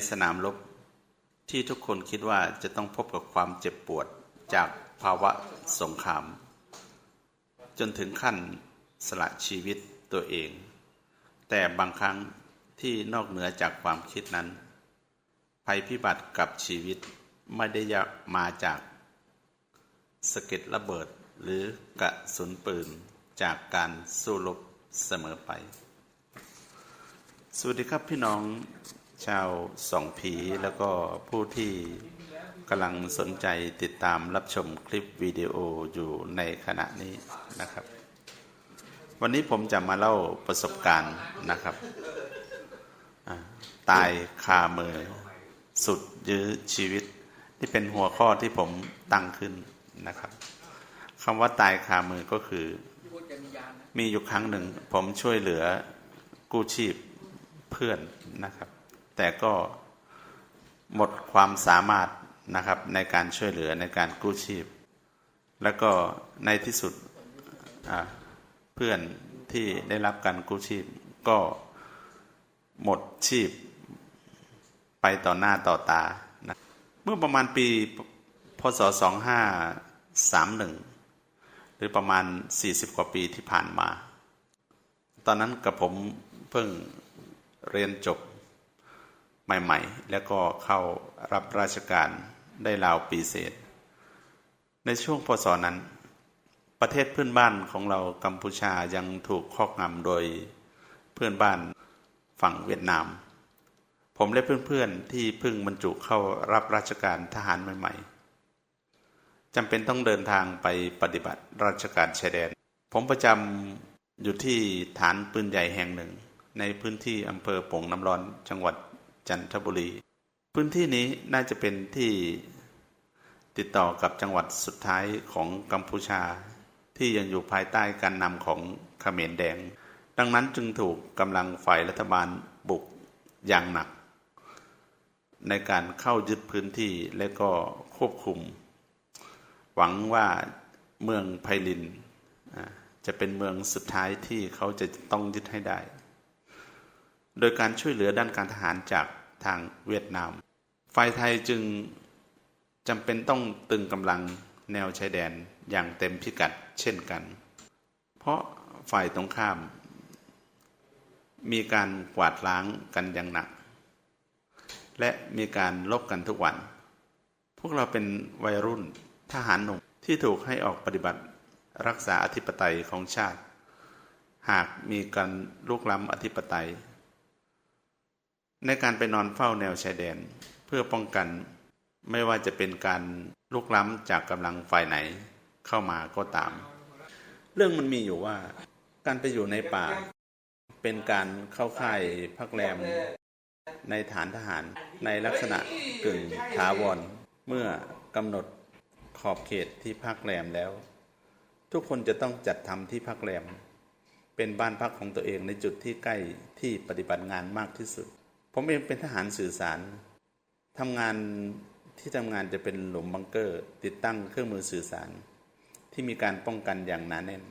ในสนามรบที่ทุกคนคิดว่าจะต้องพบกับความเจ็บปวดจากภาวะสงคราม จนถึงขั้นสละชีวิตตัวเอง แต่บางครั้งที่นอกเหนือจากความคิดนั้น ภัยพิบัติกับชีวิตไม่ได้มาจากสะเก็ดระเบิดหรือกระสุนปืนจากการสู้รบเสมอไป สวัสดีครับพี่น้อง ชาวสองผีแล้วก็ผู้ที่กำลังสนใจติดตามรับชมคลิปวิดีโออยู่ในขณะนี้นะครับ วันนี้ผมจะมาเล่าประสบการณ์นะครับ ตายคามือ สุดยื้อชีวิต ที่เป็นหัวข้อที่ผมตั้งขึ้นนะครับคำว่าตายคามือก็คือ มีอยู่ครั้งหนึ่งผมช่วยเหลือกู้ชีพเพื่อนนะครับ แต่ก็หมดความสามารถนะครับในการช่วยเหลือในการกู้ชีพ แล้วก็ในที่สุดเพื่อนที่ได้รับการกู้ชีพ ก็หมดชีพไปต่อหน้าต่อตานะเมื่อประมาณปีพศ 2531 หรือประมาณ 40 กว่าปีที่ผ่านมา ตอนนั้นกับผมเพิ่งเรียนจบ ใหม่ ๆ แล้วก็เข้ารับราชการได้ราวปีเศษ ในช่วงพศนั้น ประเทศเพื่อนบ้านของเรากัมพูชายังถูกครอบงำโดยเพื่อนบ้านฝั่งเวียดนาม ผมและเพื่อนๆที่เพิ่งบรรจุเข้ารับราชการทหารใหม่ๆจำเป็นต้องเดินทางไปปฏิบัติราชการชายแดน ผมประจำอยู่ที่ฐานปืนใหญ่แห่งหนึ่ง ในพื้นที่อำเภอโป่งน้ำร้อนจังหวัด จันทบุรี พื้นที่นี้น่าจะเป็นที่ติดต่อกับจังหวัดสุดท้ายของกัมพูชา ที่ยังอยู่ภายใต้การนำของเขมรแดง ดังนั้นจึงถูกกำลังฝ่ายรัฐบาลบุกอย่างหนัก ในการเข้ายึดพื้นที่และก็ควบคุม หวังว่าเมืองไพลินจะเป็นเมืองสุดท้ายที่เขาจะต้องยึดให้ได้ โดยการช่วยเหลือด้านการทหารจาก ทางเวียดนาม ฝ่ายไทยจึงจำเป็นต้องตึงกำลังแนวชายแดนอย่างเต็มพิกัดเช่นกัน เพราะฝ่ายตรงข้าม มีการกวาดล้างกันอย่างหนัก และมีการลบกันทุกวัน พวกเราเป็นวัยรุ่นทหารหนุ่มที่ถูกให้ออกปฏิบัติรักษาอธิปไตยของชาติ หากมีการลุกล้ำอธิปไตย ในการไปนอนเฝ้าแนวชายแดน เพื่อป้องกันไม่ว่าจะเป็นการลุกล้ำจากกำลังฝ่ายไหนเข้ามาก็ตาม เรื่องมันมีอยู่ว่า การไปอยู่ในป่า เป็นการเข้าค่ายพักแรม ในฐานทหารในลักษณะกึ่งถาวรเมื่อกำหนดขอบเขตที่พักแรมแล้ว ทุกคนจะต้องจัดทำที่พักแรม เป็นบ้านพักของตัวเองในจุดที่ใกล้ที่ปฏิบัติงานมากที่สุด ผมเองเป็นทหารสื่อสารทำงานที่ทำงานจะเป็นหลุมบังเกอร์ ติดตั้งเครื่องมือสื่อสาร ที่มีการป้องกันอย่างหนาแน่น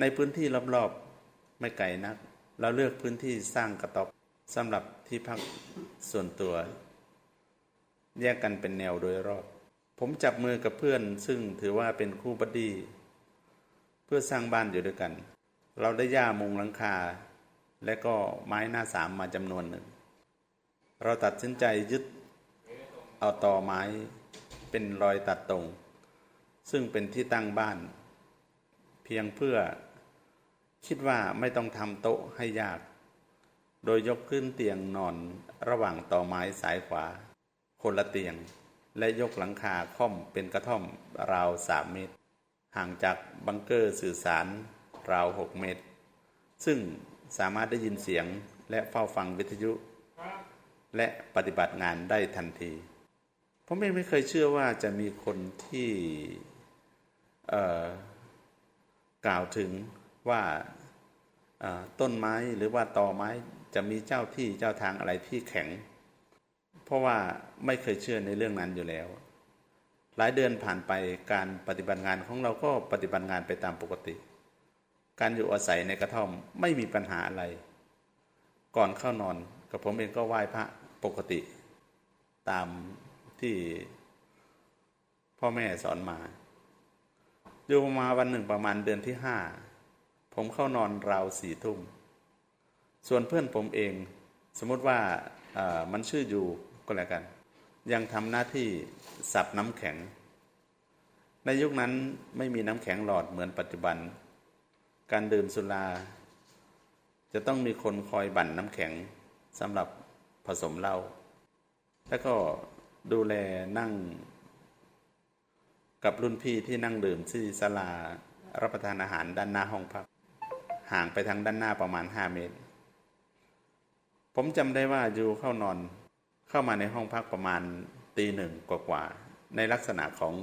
ในพื้นที่รอบๆไม่ไกลนัก เราเลือกพื้นที่สร้างกระต๊อบสำหรับที่พักส่วนตัว แยกกันเป็นแนวโดยรอบ ผมจับมือกับเพื่อน ซึ่งถือว่าเป็นคู่บัดดี้เพื่อสร้างบ้านอยู่ด้วยกัน เราได้หญ้ามุงหลังคา และก็ไม้หน้าสามมาจำนวนหนึ่ง เราตัดสินใจยึดเอาต่อไม้เป็นรอยตัดตรง ซึ่งเป็นที่ตั้งบ้าน เพียงเพื่อคิดว่าไม่ต้องทำโต๊ะให้ยาก โดยยกขึ้นเตียงนอนระหว่างต่อไม้สายขวา คนละเตียง และยกหลังคาค่อมเป็นกระท่อมราวสามเมตร ห่างจากบังเกอร์สื่อสารราวหกเมตร ซึ่ง สามารถได้ยินเสียงและเฝ้าฟังวิทยุ และปฏิบัติงานได้ทันทีผมเองไม่เคยเชื่อว่าจะมีคนที่เอ่อกล่าวถึงว่าต้นไม้หรือว่าตอไม้จะมีเจ้าที่เจ้าทางอะไรที่แข็ง เพราะว่าไม่เคยเชื่อในเรื่องนั้นอยู่แล้ว หลายเดือนผ่านไปการปฏิบัติงานของเราก็ปฏิบัติงานไปตามปกติ การอยู่อาศัยในกระท่อมไม่มีปัญหาอะไร ก่อนเข้านอนกับผมเองก็ไหว้พระปกติ ตามที่พ่อแม่สอนมาอยู่มาวันหนึ่งประมาณเดือนที่ห้าผมเข้านอนราวสี่ทุ่ม ส่วนเพื่อนผมเอง สมมติว่ามันชื่ออยู่ก็แล้วกัน ยังทำหน้าที่สับน้ำแข็ง ในยุคนั้นไม่มีน้ำแข็งหลอดเหมือนปัจจุบัน การดื่มสุรา จะต้องมีคนคอยบั่นน้ำแข็งสำหรับผสมเหล้าแล้วก็ดูแลนั่ง กับรุ่นพี่ที่นั่งดื่มที่ศาลารับประทานอาหารด้านหน้าห้องพักห่างไปทางด้านหน้าประมาณ5เมตร ผมจำได้ว่าอยู่เข้านอนเข้ามาในห้องพักประมาณตีหนึ่งกว่าๆในลักษณะของ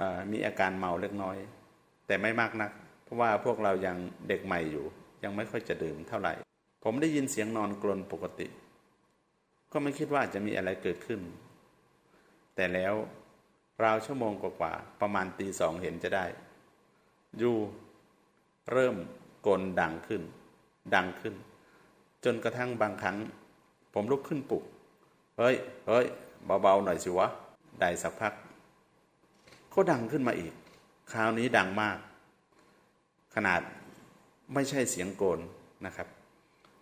อมีอาการเมาเล็กน้อย แต่ไม่มากนัก ราะว่าพวกเรายังเด็กใหม่อยู่ ยังไม่ค่อยจะดื่มเท่าไหร่ ผมได้ยินเสียงนอนกลนปกติ ก็ไม่คิดว่าจะมีอะไรเกิดขึ้น แต่แล้วราวชั่วโมงกว่าๆประมาณตีสองเห็นจะได้ยูเริ่มกลนดังขึ้น ดังขึ้น จนกระทั่งบางครั้ง ผมลุกขึ้นปลุก เฮ้ยเฮ้ยเบาๆหน่อยสิวะ ได้สักพัก ก็ดังขึ้นมาอีก คราวนี้ดังมาก ขนาดไม่ใช่เสียงโกนนะครับ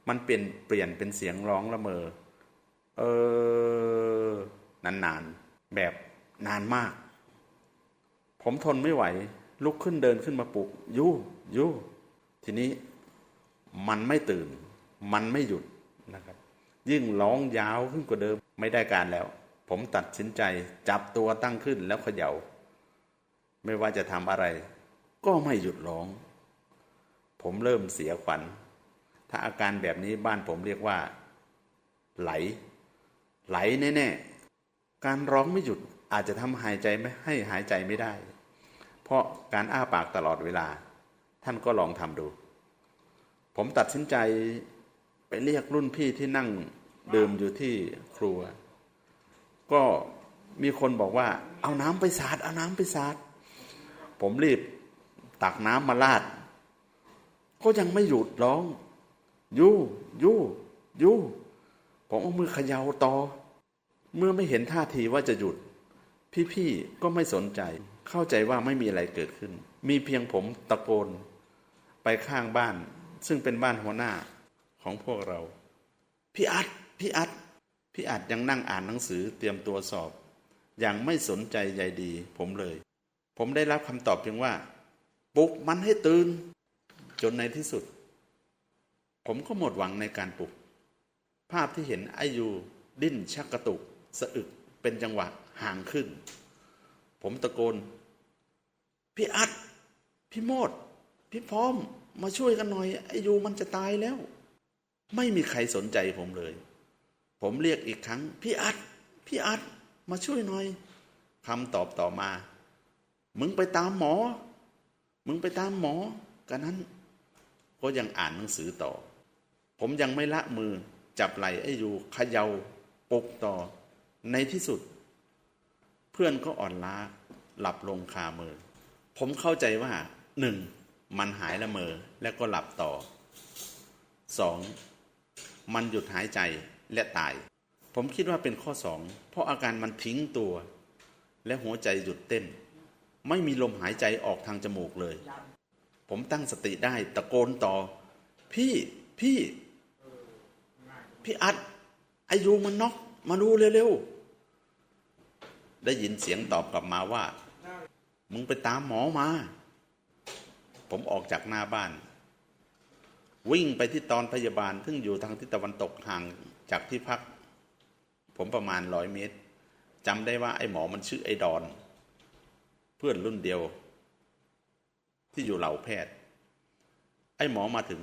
มันเปลี่ยนเปลี่ยนเป็นเสียงร้องละเมอ เออนานๆ แบบนานมาก ผมทนไม่ไหว ลุกขึ้นเดินขึ้นมาปลุกยูยูทีนี้มันไม่ตื่น มันไม่หยุดนะครับ ยิ่งร้องยาวขึ้นกว่าเดิมไม่ได้การแล้ว ผมตัดสินใจจับตัวตั้งขึ้นแล้วเขยา่า ไม่ว่าจะทำอะไร ก็ไม่หยุดร้อง ผมเริ่มเสียขวัญ ถ้าอาการแบบนี้บ้านผมเรียกว่า ไหล ไหลแน่ๆ การร้องไม่หยุดอาจจะทำหายใจไม่ให้หายใจไม่ได้ เพราะการอ้าปากตลอดเวลา ท่านก็ลองทำดู ผมตัดสินใจไปเรียกรุ่นพี่ที่นั่งดื่มอยู่ที่ครัว ก็มีคนบอกว่า เอาน้ำไปสาด เอาน้ำไปสาด ผมรีบตักน้ำมาลาด ก็ยังไม่หยุดร้อง ยู่ยู่ยู่ผมเอามือเขย่าต่อ เมื่อไม่เห็นท่าทีว่าจะหยุด พี่ๆก็ไม่สนใจ เข้าใจว่าไม่มีอะไรเกิดขึ้น มีเพียงผมตะโกน ไปข้างบ้าน ซึ่งเป็นบ้านหัวหน้าของพวกเรา พี่อัดพี่อัดพี่อัดยังนั่งอ่านหนังสือเตรียมตัวสอบ อย่างไม่สนใจใยดี ผมเลย ผมได้รับคำตอบเพียงว่า ปลุกมันให้ตื่น จนในที่สุด ผมก็หมดหวังในการปลุก ภาพที่เห็นไอยูดิ้นชักกระตุก สะอึกเป็นจังหวะห่างขึ้น ผมตะโกน พี่อัด พี่โมด พี่พร้อม มาช่วยกันหน่อย ไอยูมันจะตายแล้ว ไม่มีใครสนใจผมเลย ผมเรียกอีกครั้ง พี่อัด พี่อัด มาช่วยหน่อยคำตอบต่อมา มึงไปตามหมอ มึงไปตามหมอกันนั้น ก็ยังอ่านหนังสือต่อ ผมยังไม่ละมือจับไหล่ไอ้อยู่เขยา่าปกต่อ ในที่สุด เพื่อนก็อ่อนล้า หลับลงคามือ ผมเข้าใจว่าหนึ่งมันหายละเมอแล้วก็หลับต่อสองมันหยุดหายใจและตาย ผมคิดว่าเป็นข้อสองเพราะอาการมันทิ้งตัว และหัวใจหยุดเต้น ไม่มีลมหายใจออกทางจมูกเลย ผมตั้งสติได้ตะโกนต่อ พี่พี่ พี่อัดอายุมันน็อกมาดูเร็วๆ ได้ยินเสียงตอบกลับมาว่า มึงไปตามหมอมา ผมออกจากหน้าบ้าน วิ่งไปที่ตอนพยาบาล ซึ่งอยู่ทางทิศตะวันตกห่างจากที่พัก ผมประมาณร้อยเมตรจำได้ว่าไอ้หมอมันชื่อไอ้ดอน เพื่อนรุ่นเดียว ที่อยู่เหล่าแพทย์ ไอ้หมอมาถึง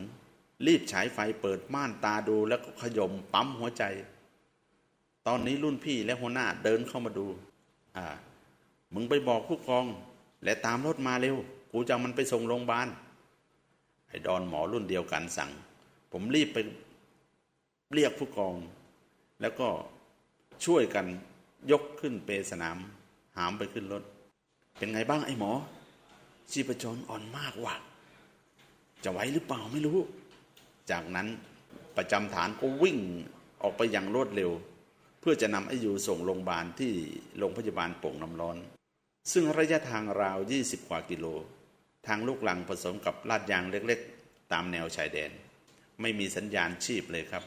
รีบฉายไฟเปิดม่านตาดูแล้วก็ขยมปั๊มหัวใจ ตอนนี้รุ่นพี่และหัวหน้าเดินเข้ามาดู อ่า มึงไปบอกผู้กอง และตามรถมาเร็ว กูจะมันไปส่งโรงพยาบาล ไอ้ดอนหมอรุ่นเดียวกันสั่ง ผมรีบไปเรียกผู้กอง แล้วก็ช่วยกันยกขึ้นเปสนาม หามไปขึ้นรถ เป็นไงบ้างไอ้หมอ ชีพจรอ่อนมากว่ะจะไหวหรือเปล่าไม่รู้ จากนั้นประจำฐานก็วิ่งออกไปอย่างรวดเร็ว เพื่อจะนำไอยูส่งโรงพยาบาลที่โรงพยาบาลโป่งน้ำร้อน ซึ่งระยะทางราว 20 กว่ากิโล ทางลูกลังผสมกับลาดยางเล็กๆ ตามแนวชายแดน ไม่มีสัญญาณชีพเลยครับ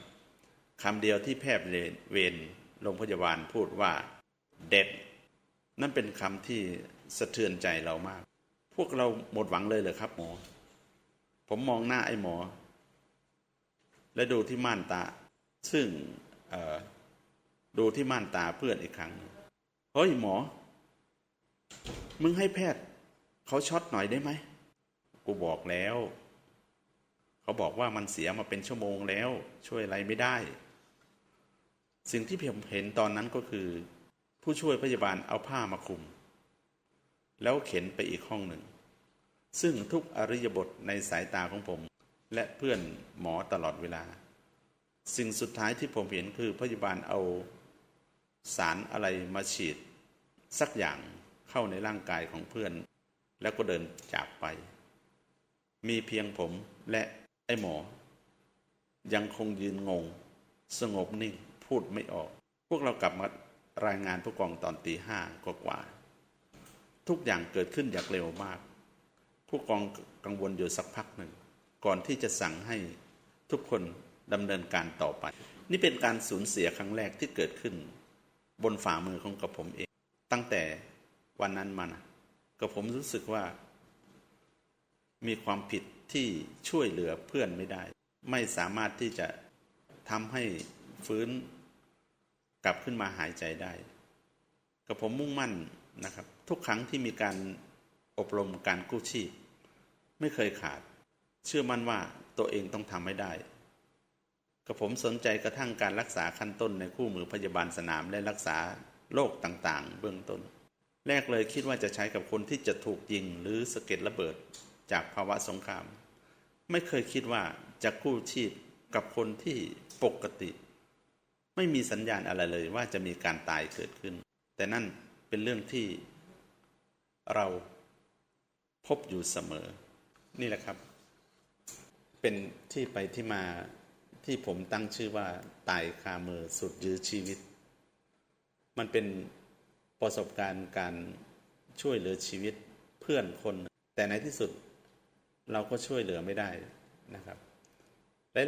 คำเดียวที่แพทย์เวรโรงพยาบาลพูดว่า เด็ด นั่นเป็นคำที่สะเทือนใจเรามาก พวกเราหมดหวังเลยเหรอครับ หมอ ผมมองหน้าไอ้หมอ และดูที่ม่านตา ซึ่งดูที่ม่านตาเพื่อนอีกครั้งหนึ่งเฮ้ยหมอ มึงให้แพทย์เขาช็อตหน่อยได้ไหมกูบอกแล้ว เขาบอกว่ามันเสียมาเป็นชั่วโมงแล้ว ช่วยอะไรไม่ได้ สิ่งที่ผมเห็นตอนนั้นก็คือ ผู้ช่วยพยาบาลเอาผ้ามาคลุม แล้วเข็นไปอีกห้องหนึ่ง ซึ่งทุกอริยบทในสายตาของผม และเพื่อนหมอตลอดเวลา สิ่งสุดท้ายที่ผมเห็นคือพยาบาลเอาสารอะไรมาฉีด สักอย่างเข้าในร่างกายของเพื่อน แล้วก็เดินจากไป มีเพียงผมและไอ้หมอ ยังคงยืนงง สงบนิ่งพูดไม่ออก พวกเรากลับมารายงานผู้กองตอนตีห้ากว่า ทุกอย่างเกิดขึ้นอย่างเร็วมาก ผู้กองกังวลอยู่สักพักหนึ่ง ก่อนที่จะสั่งให้ทุกคนดำเนินการต่อไป นี่เป็นการสูญเสียครั้งแรกที่เกิดขึ้น บนฝ่ามือของกระผมเอง ตั้งแต่วันนั้นมานะกระผมรู้สึกว่า มีความผิดที่ช่วยเหลือเพื่อนไม่ได้ ไม่สามารถที่จะทำให้ฟื้นกลับขึ้นมาหายใจได้ กระผมมุ่งมั่นนะครับ ทุกครั้งที่มีการอบรมการกู้ชีพ ไม่เคยขาด เชื่อมั่นว่าตัวเองต้องทำให้ได้กระผมสนใจกระทั่งการรักษาขั้นต้นในคู่มือพยาบาลสนามและรักษาโรคต่างๆ เบื้องต้น แรกเลยคิดว่าจะใช้กับคนที่จะถูกยิงหรือสะเก็ดระเบิดจากภาวะสงคราม ไม่เคยคิดว่าจะกู้ชีพกับคนที่ปกติ ไม่มีสัญญาณอะไรเลยว่าจะมีการตายเกิดขึ้น แต่นั่นเป็นเรื่องที่ เราพบอยู่เสมอ นี่แหละครับ เป็นที่ไปที่มาที่ผมตั้งชื่อว่าตายคามือสุดยื้อชีวิต มันเป็นประสบการณ์การช่วยเหลือชีวิตเพื่อนคน แต่ในที่สุดเราก็ช่วยเหลือไม่ได้นะครับ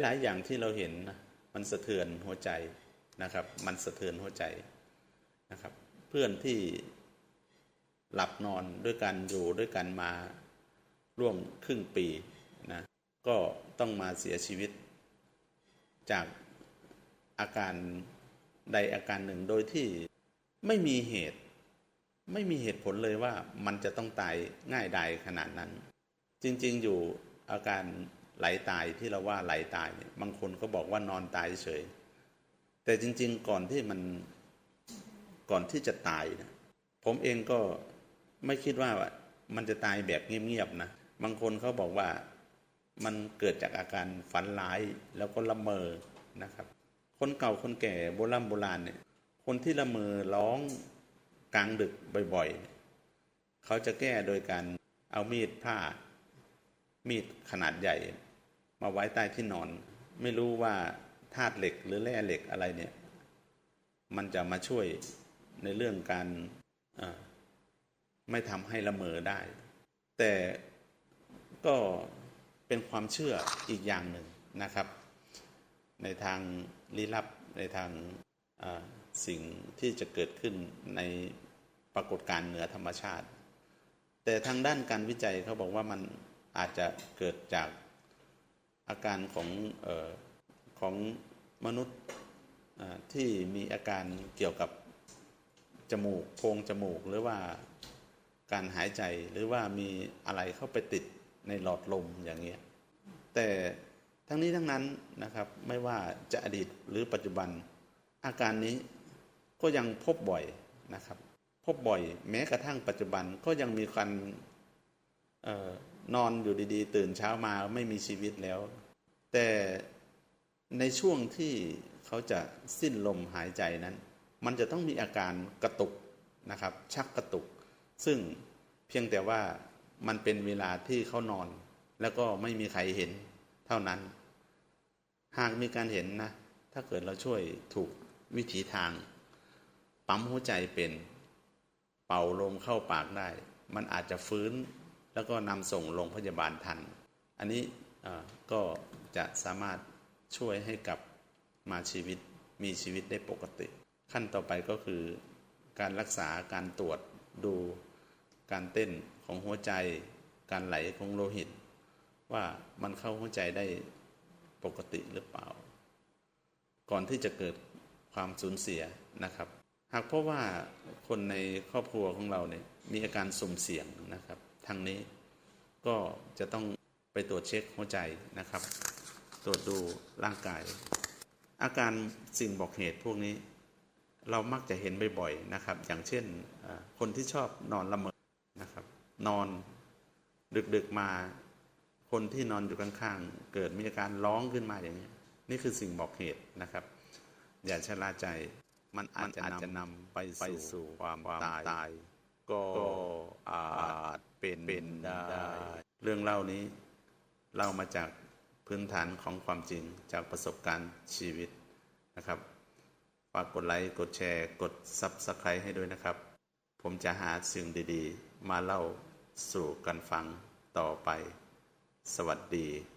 หลายๆอย่างที่เราเห็นมันสะเทือนหัวใจนะครับ มันสะเทือนหัวใจนะครับ เพื่อนที่ หลับนอนด้วยกันอยู่ด้วยกันมาร่วมครึ่งปีนะก็ต้องมาเสียชีวิต จากอาการใดอาการหนึ่งโดยที่ไม่มีเหตุ ไม่มีเหตุผลเลยว่ามันจะต้องตายง่ายใดขนาดนั้น จริงๆอยู่อาการไหลตายที่เราว่าไหลตายเนี่ยบางคนก็บอกว่านอนตายเฉย แต่จริง ๆ ก่อนที่มันก่อนที่จะตายนะผมเองก็ ไม่คิดว่ามันจะตายแบบเงียบๆนะ บางคนเขาบอกว่ามันเกิดจากอาการฝันร้ายแล้วก็ละเมอนะครับ คนเก่าคนแก่โบราณโบราณเนี่ย คนที่ละเมอร้องกลางดึกบ่อยๆ เขาจะแก้โดยการเอามีดผ้า มีดขนาดใหญ่ มาไว้ใต้ที่นอน ไม่รู้ว่าธาตุเหล็กหรือแร่เหล็กอะไรเนี่ย มันจะมาช่วยในเรื่องการ ไม่ทำให้ละเมอได้ แต่ก็เป็นความเชื่ออีกอย่างหนึ่งนะครับ ในทางลี้ลับในทางสิ่งที่จะเกิดขึ้นในปรากฏการณ์เหนือธรรมชาติ แต่ทางด้านการวิจัยเขาบอกว่ามันอาจจะเกิดจากอาการของออของมนุษย์ที่มีอาการเกี่ยวกับจมูกโพรงจมูกหรือว่า การหายใจหรือว่ามีอะไรเข้าไปติดในหลอดลมอย่างเงี้ยแต่ทั้งนี้ทั้งนั้นนะครับไม่ว่าจะอดีตหรือปัจจุบัน อาการนี้ก็ยังพบบ่อยนะครับ พบบ่อย แม้กระทั่งปัจจุบันก็ยังมีการออนอนอยู่ดีๆ ตื่นเช้ามาไม่มีชีวิตแล้ว แต่ในช่วงที่เขาจะสิ้นลมหายใจนั้น มันจะต้องมีอาการกระตุกนะครับ ชักกระตุก ซึ่งเพียงแต่ว่ามันเป็นเวลาที่เขานอน แล้วก็ไม่มีใครเห็นเท่านั้น หากมีการเห็นนะ ถ้าเกิดเราช่วยถูกวิถีทาง ปั๊มหัวใจเป็น เป่าลมเข้าปากได้ มันอาจจะฟื้นแล้วก็นำส่งโรงพยาบาลทัน อันนี้ก็จะสามารถช่วยให้กลับมาชีวิตมีชีวิตได้ปกติ ขั้นต่อไปก็คือการรักษาการตรวจดู การเต้นของหัวใจ การไหลของโลหิต ว่ามันเข้าหัวใจได้ปกติหรือเปล่า ก่อนที่จะเกิดความสูญเสียนะครับ หากเพราะว่าคนในครอบครัวของเราเนี่ยมีอาการสุ่มเสี่ยงนะครับ ทางนี้ก็จะต้องไปตรวจเช็คหัวใจนะครับ ตรวจดูร่างกาย อาการสิ่งบอกเหตุพวกนี้ เรามักจะเห็นบ่อยๆนะครับ อย่างเช่นคนที่ชอบนอนละเมอ นอนดึกๆมาคนที่นอนอยู่ข้างๆ เกิดมีอาการร้องขึ้นมาอย่างนี้ นี่คือสิ่งบอกเหตุนะครับ อย่าชะล่าใจ มันอาจจะนำไปสู่ความตาย ก็อาจเป็นได้ เรื่องเล่านี้เล่ามาจากพื้นฐานของความจริงจากประสบการณ์ชีวิตนะครับฝากกดไลค์ กดแชร์ กด Subscribe ให้ด้วยนะครับ ผมจะหาสิ่งดีๆ มาเล่า สู่กันฟังต่อไป สวัสดี